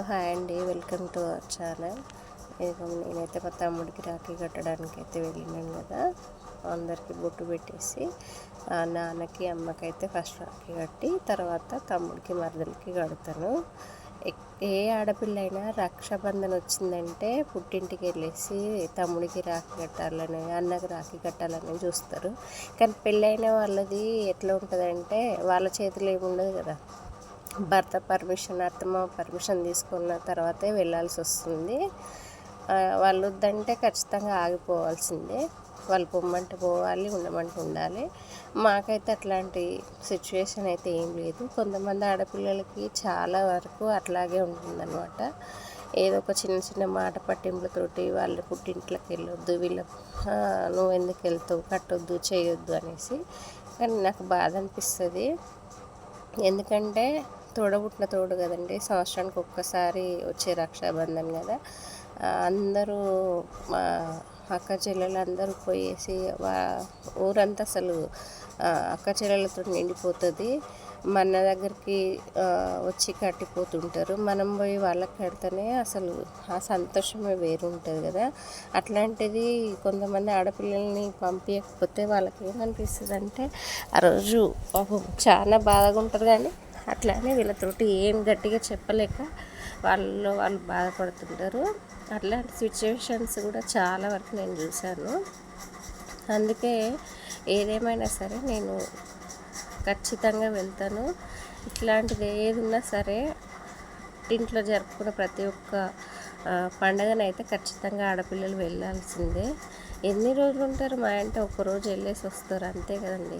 Hi అండి. Welcome to our channel. ఇదిగో నేనైతే మా తమ్ముడికి రాఖీ కట్టడానికి అయితే వెళ్ళినాను కదా. అందరికీ బొట్టు పెట్టేసి ఆ నాన్నకి అమ్మకైతే ఫస్ట్ రాఖీ కట్టి తర్వాత తమ్ముడికి మరదలకి కడతాను. ఏ ఆడపిల్ల అయినా రక్షాబంధన్ వచ్చిందంటే పుట్టింటికి వెళ్ళేసి తమ్ముడికి రాఖీ కట్టాలని అన్నకి రాఖీ కట్టాలని చూస్తారు. కానీ పెళ్ళైన వాళ్ళది ఎట్లా ఉంటుందంటే వాళ్ళ చేతిలో ఏముండదు కదా. భర్త పర్మిషన్ అత్తమ్మ పర్మిషన్ తీసుకున్న తర్వాతే వెళ్ళాల్సి వస్తుంది. వాళ్ళు వద్దంటే ఖచ్చితంగా ఆగిపోవాల్సిందే. వాళ్ళు పొమ్మంటే పోవాలి ఉండమంటే ఉండాలి. మాకైతే అట్లాంటి సిచ్యువేషన్ అయితే ఏం లేదు. కొంతమంది ఆడపిల్లలకి చాలా వరకు అట్లాగే ఉంటుందన్నమాట. ఏదో ఒక చిన్న చిన్న మాట పట్టింపులతోటి వాళ్ళ పుట్టింట్లోకి వెళ్ళొద్దు వీళ్ళ నువ్వు ఎందుకు వెళ్తావు కట్టొద్దు చేయొద్దు అనేసి. కానీ నాకు బాధ అనిపిస్తుంది. ఎందుకంటే తోడబుట్టిన తోడు కదండి. సంవత్సరానికి ఒక్కసారి వచ్చే రక్షాబంధన్ కదా. అందరూ మా అక్క చెల్లెలు అందరూ పోయేసి వా ఊరంతా అసలు అక్క చెల్లెలతో నిండిపోతుంది. మన దగ్గరికి వచ్చి కట్టిపోతుంటారు. మనం పోయి వాళ్ళకి కడితేనే అసలు ఆ సంతోషమే వేరు ఉంటుంది కదా. అట్లాంటిది కొంతమంది ఆడపిల్లల్ని పంపించకపోతే వాళ్ళకి ఏమనిపిస్తుంది అంటే ఆ రోజు పాపం చాలా బాధగా ఉంటుంది కానీ అట్లానే వీళ్ళతోటి ఏం గట్టిగా చెప్పలేక వాళ్ళు వాళ్ళు బాధపడుతుంటారు. అట్లాంటి సిచ్యువేషన్స్ కూడా చాలా వరకు నేను చూశాను. అందుకే ఏదేమైనా సరే నేను ఖచ్చితంగా వెళ్తాను. ఇట్లాంటిది ఏది ఉన్నా సరే ఇంట్లో జరుపుకున్న ప్రతి ఒక్క ఆ, పండగనైతే ఖచ్చితంగా ఆడపిల్లలు వెళ్ళాల్సిందే. ఎన్ని రోజులు ఉంటారు మా అంటే ఒక రోజు వెళ్ళేసి వస్తారు. అంతే కదండి.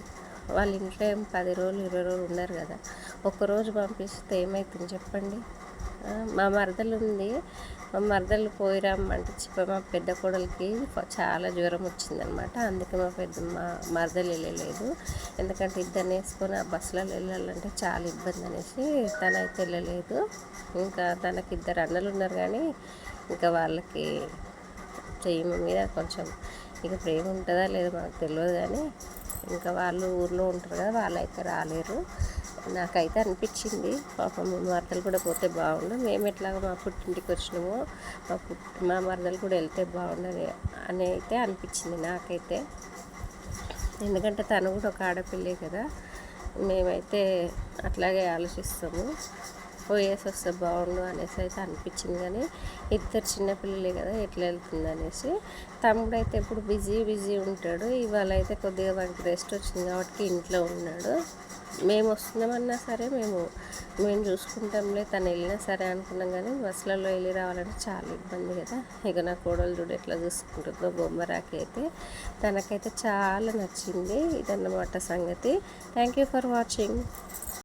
వాళ్ళ ఇంట్లో ఏం పది రోజులు ఇరవై రోజులు ఉన్నారు కదా. ఒక రోజు పంపిస్తే ఏమవుతుంది చెప్పండి? మా మరదలు ఉంది. మా మరదలు పోయిరామంటే చెప్ప మా పెద్ద కోడలికి చాలా జ్వరం వచ్చిందనమాట. అందుకే మా పెద్ద మా మరదలు వెళ్ళలేదు. ఎందుకంటే ఇద్దరిని వేసుకొని ఆ బస్సులలో వెళ్ళాలంటే చాలా ఇబ్బంది అనేసి తనైతే వెళ్ళలేదు. ఇంకా తనకి ఇద్దరు అన్నలు ఉన్నారు కానీ ఇంకా వాళ్ళకి చెయ్యి మీద కొంచెం ఇక ప్రేమ ఉంటుందా లేదో మనకు తెలియదు కానీ ఇంకా వాళ్ళు ఊర్లో ఉంటారు కదా వాళ్ళైతే రాలేరు. నాకైతే అనిపించింది. పాపం మరదలు కూడా పోతే బాగుండు. మేము ఎట్లాగో మా పుట్టింటికి వచ్చినామో మా పుట్టి మా మరదలు కూడా వెళ్తే బాగుండని అని అయితే అనిపించింది నాకైతే. ఎందుకంటే తను కూడా ఒక ఆడపిల్లే కదా మేమైతే అట్లాగే ఆలోచిస్తాము. పోయేసి వస్తే బాగుండు అనేసి అయితే అనిపించింది కానీ ఇద్దరు చిన్నపిల్లలే కదా ఎట్లా వెళ్తుంది అనేసి. తమ్ముడు అయితే ఎప్పుడు బిజీ బిజీ ఉంటాడు. ఇవాళ అయితే కొద్దిగా వాడికి రెస్ట్ వచ్చింది కాబట్టి ఇంట్లో ఉన్నాడు. మేము వస్తున్నామన్నా సరే మేము మేము చూసుకుంటాంలే తను వెళ్ళినా సరే అనుకున్నాం కానీ బస్సులలో వెళ్ళి రావాలంటే చాలా ఇబ్బంది కదా. ఇక నా కోడలు చూడు ఎట్లా చూసుకుంటుందో బొమ్మరాకి అయితే తనకైతే చాలా నచ్చింది ఇదన్నమాట సంగతి. Thank you for watching